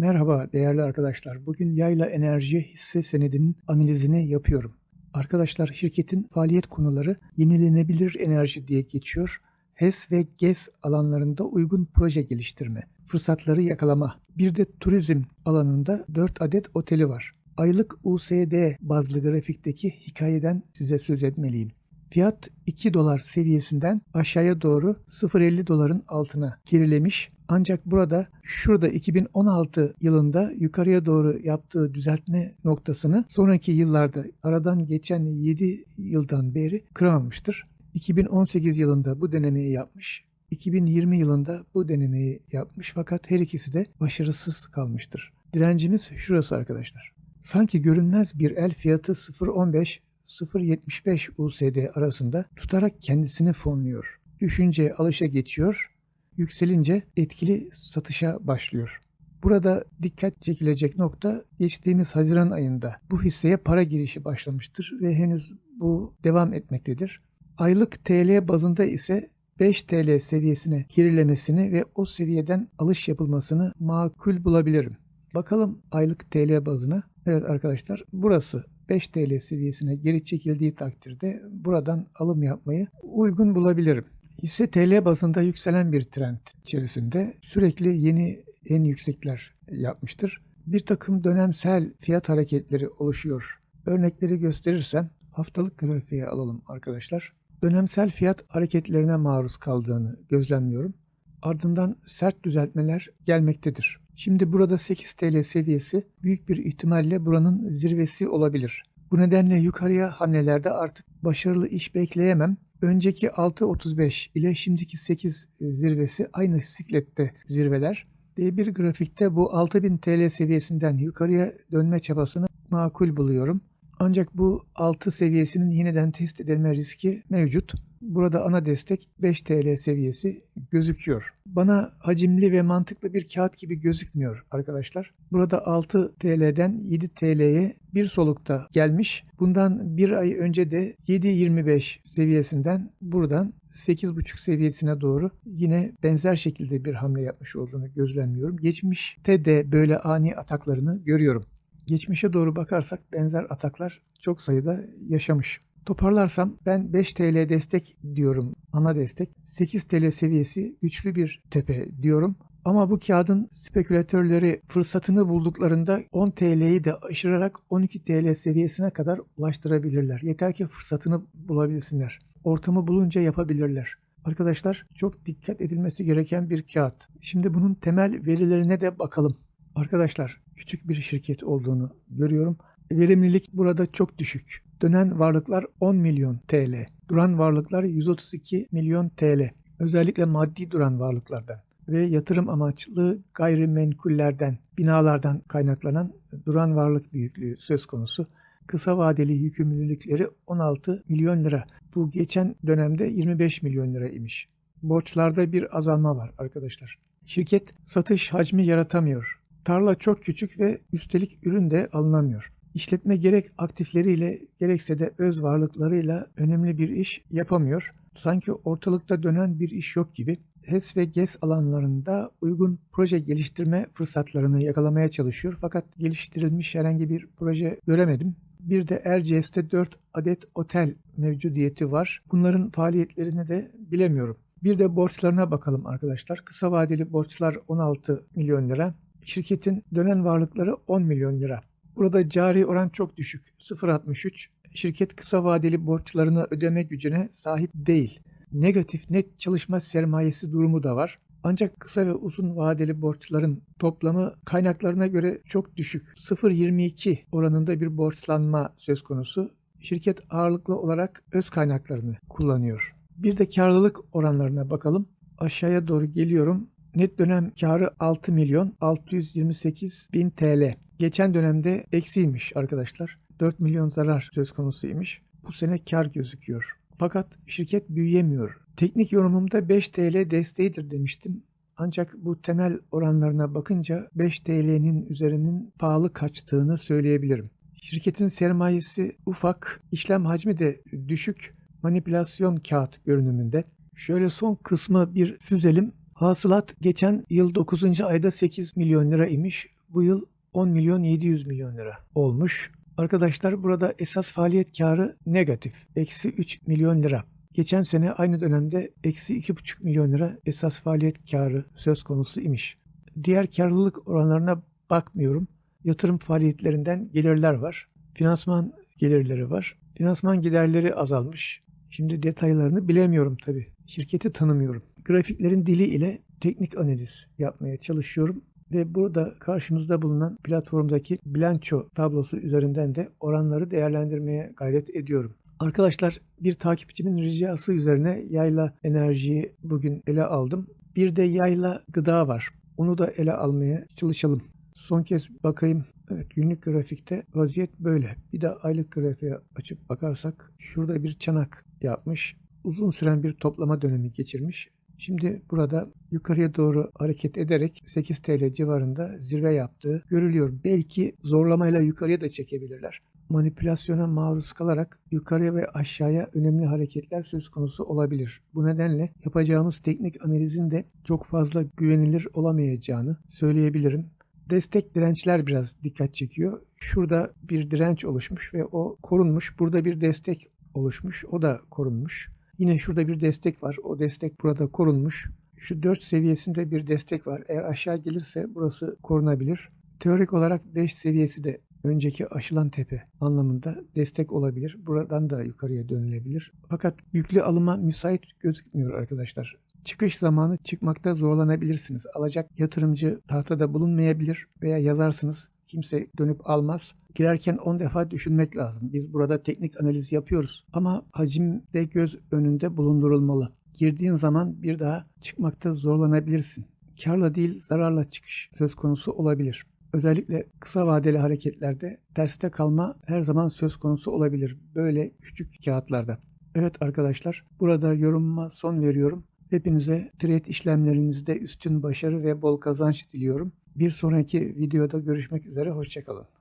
Merhaba değerli arkadaşlar. Bugün Yayla Enerji hisse senedinin analizini yapıyorum. Arkadaşlar şirketin faaliyet konuları yenilenebilir enerji diye geçiyor. HES ve GES alanlarında uygun proje geliştirme, fırsatları yakalama. Bir de turizm alanında 4 adet oteli var. Aylık USD bazlı grafikteki hikayeden size söz etmeliyim. Fiyat 2 dolar seviyesinden aşağıya doğru 0.50 doların altına gerilemiş. Ancak burada şurada 2016 yılında yukarıya doğru yaptığı düzeltme noktasını sonraki yıllarda aradan geçen 7 yıldan beri kıramamıştır. 2018 yılında bu denemeyi yapmış. 2020 yılında bu denemeyi yapmış fakat her ikisi de başarısız kalmıştır. Direncimiz şurası arkadaşlar. Sanki görünmez bir el fiyatı 0.15 0.75 USD arasında tutarak kendisini fonluyor. Düşünce alışa geçiyor, yükselince etkili satışa başlıyor. Burada dikkat çekilecek nokta geçtiğimiz Haziran ayında bu hisseye para girişi başlamıştır ve henüz bu devam etmektedir. Aylık TL bazında ise 5 TL seviyesine gerilemesini ve o seviyeden alış yapılmasını makul bulabilirim. Bakalım aylık TL bazına. Evet arkadaşlar burası 5 TL seviyesine geri çekildiği takdirde buradan alım yapmayı uygun bulabilirim. Hisse TL bazında yükselen bir trend içerisinde sürekli yeni en yüksekler yapmıştır. Bir takım dönemsel fiyat hareketleri oluşuyor. Örnekleri gösterirsem haftalık grafiğe alalım arkadaşlar. Dönemsel fiyat hareketlerine maruz kaldığını gözlemliyorum. Ardından sert düzeltmeler gelmektedir. Şimdi burada 8 TL seviyesi büyük bir ihtimalle buranın zirvesi olabilir. Bu nedenle yukarıya hamlelerde artık başarılı iş bekleyemem. Önceki 6.35 ile şimdiki 8 zirvesi aynı siklette zirveler. D1 grafikte bu 6000 TL seviyesinden yukarıya dönme çabasını makul buluyorum. Ancak bu 6 seviyesinin yeniden test edilme riski mevcut. Burada ana destek 5 TL seviyesi gözüküyor. Bana hacimli ve mantıklı bir kağıt gibi gözükmüyor arkadaşlar. Burada 6 TL'den 7 TL'ye bir solukta gelmiş. Bundan bir ay önce de 7.25 seviyesinden buradan 8.5 seviyesine doğru yine benzer şekilde bir hamle yapmış olduğunu gözlemliyorum. Geçmişte de böyle ani ataklarını görüyorum. Geçmişe doğru bakarsak benzer ataklar çok sayıda yaşamış. Toparlarsam ben 5 TL destek diyorum ana destek. 8 TL seviyesi güçlü bir tepe diyorum. Ama bu kağıdın spekülatörleri fırsatını bulduklarında 10 TL'yi de aşırarak 12 TL seviyesine kadar ulaştırabilirler. Yeter ki fırsatını bulabilsinler. Ortamı bulunca yapabilirler. Arkadaşlar çok dikkat edilmesi gereken bir kağıt. Şimdi bunun temel verilerine de bakalım. Arkadaşlar küçük bir şirket olduğunu görüyorum. Verimlilik burada çok düşük. Dönen varlıklar 10 milyon TL. Duran varlıklar 132 milyon TL. Özellikle maddi duran varlıklardan ve yatırım amaçlı gayrimenkullerden, binalardan kaynaklanan duran varlık büyüklüğü söz konusu. Kısa vadeli yükümlülükleri 16 milyon lira. Bu geçen dönemde 25 milyon lira imiş. Borçlarda bir azalma var arkadaşlar. Şirket satış hacmi yaratamıyor. Tarla çok küçük ve üstelik ürün de alınamıyor. İşletme gerek aktifleriyle gerekse de öz varlıklarıyla önemli bir iş yapamıyor. Sanki ortalıkta dönen bir iş yok gibi. HES ve GES alanlarında uygun proje geliştirme fırsatlarını yakalamaya çalışıyor. Fakat geliştirilmiş herhangi bir proje göremedim. Bir de Erciyes'te 4 adet otel mevcudiyeti var. Bunların faaliyetlerini de bilemiyorum. Bir de borçlarına bakalım arkadaşlar. Kısa vadeli borçlar 16 milyon lira. Şirketin dönen varlıkları 10 milyon lira. Burada cari oran çok düşük. 0.63. Şirket kısa vadeli borçlarını ödeme gücüne sahip değil. Negatif net çalışma sermayesi durumu da var. Ancak kısa ve uzun vadeli borçların toplamı kaynaklarına göre çok düşük. 0.22 oranında bir borçlanma söz konusu. Şirket ağırlıklı olarak öz kaynaklarını kullanıyor. Bir de karlılık oranlarına bakalım. Aşağıya doğru geliyorum. Net dönem karı 6 milyon 628 bin TL. Geçen dönemde eksiymiş arkadaşlar. 4 milyon zarar söz konusuymuş. Bu sene kar gözüküyor. Fakat şirket büyüyemiyor. Teknik yorumumda 5 TL desteğidir demiştim. Ancak bu temel oranlarına bakınca 5 TL'nin üzerinin pahalı kaçtığını söyleyebilirim. Şirketin sermayesi ufak, işlem hacmi de düşük, manipülasyon kağıt görünümünde. Şöyle son kısmı bir süzelim. Hasılat geçen yıl 9. ayda 8 milyon lira imiş. bu yıl 10 milyon 700 milyon lira olmuş. Arkadaşlar burada esas faaliyet karı negatif. Eksi 3 milyon lira. Geçen sene aynı dönemde eksi 2,5 milyon lira esas faaliyet karı söz konusu imiş. Diğer karlılık oranlarına bakmıyorum. Yatırım faaliyetlerinden gelirler var. Finansman gelirleri var. Finansman giderleri azalmış. Şimdi detaylarını bilemiyorum tabii. Şirketi tanımıyorum. Grafiklerin dili ile teknik analiz yapmaya çalışıyorum ve burada karşımızda bulunan platformdaki bilanço tablosu üzerinden de oranları değerlendirmeye gayret ediyorum. Arkadaşlar bir takipçimin ricası üzerine yayla enerjiyi bugün ele aldım. Bir de yayla gıda var. Onu da ele almaya çalışalım. Son kez bakayım. Evet günlük grafikte vaziyet böyle. Bir de aylık grafiğe açıp bakarsak şurada bir çanak yapmış. Uzun süren bir toplama dönemi geçirmiş. Şimdi burada yukarıya doğru hareket ederek 8 TL civarında zirve yaptığı görülüyor. Belki zorlamayla yukarıya da çekebilirler. Manipülasyona maruz kalarak yukarıya ve aşağıya önemli hareketler söz konusu olabilir. Bu nedenle yapacağımız teknik analizin de çok fazla güvenilir olamayacağını söyleyebilirim. Destek dirençler biraz dikkat çekiyor. Şurada bir direnç oluşmuş ve o korunmuş. Burada bir destek oluşmuş. O da korunmuş. Yine şurada bir destek var. O destek burada korunmuş. Şu 4 seviyesinde bir destek var. Eğer aşağı gelirse burası korunabilir. Teorik olarak 5 seviyesi de önceki aşılan tepe anlamında destek olabilir. Buradan da yukarıya dönülebilir. Fakat yüklü alıma müsait gözükmüyor arkadaşlar. Çıkış zamanı çıkmakta zorlanabilirsiniz. Alacak yatırımcı tahtada bulunmayabilir veya yazarsınız kimse dönüp almaz. Girerken 10 defa düşünmek lazım. Biz burada teknik analiz yapıyoruz ama hacim de göz önünde bulundurulmalı. Girdiğin zaman bir daha çıkmakta zorlanabilirsin. Karla değil zararla çıkış söz konusu olabilir. Özellikle kısa vadeli hareketlerde terste kalma her zaman söz konusu olabilir. Böyle küçük kağıtlarda. Evet arkadaşlar burada yorumuma son veriyorum. Hepinize trade işlemlerinizde üstün başarı ve bol kazanç diliyorum. Bir sonraki videoda görüşmek üzere. Hoşçakalın.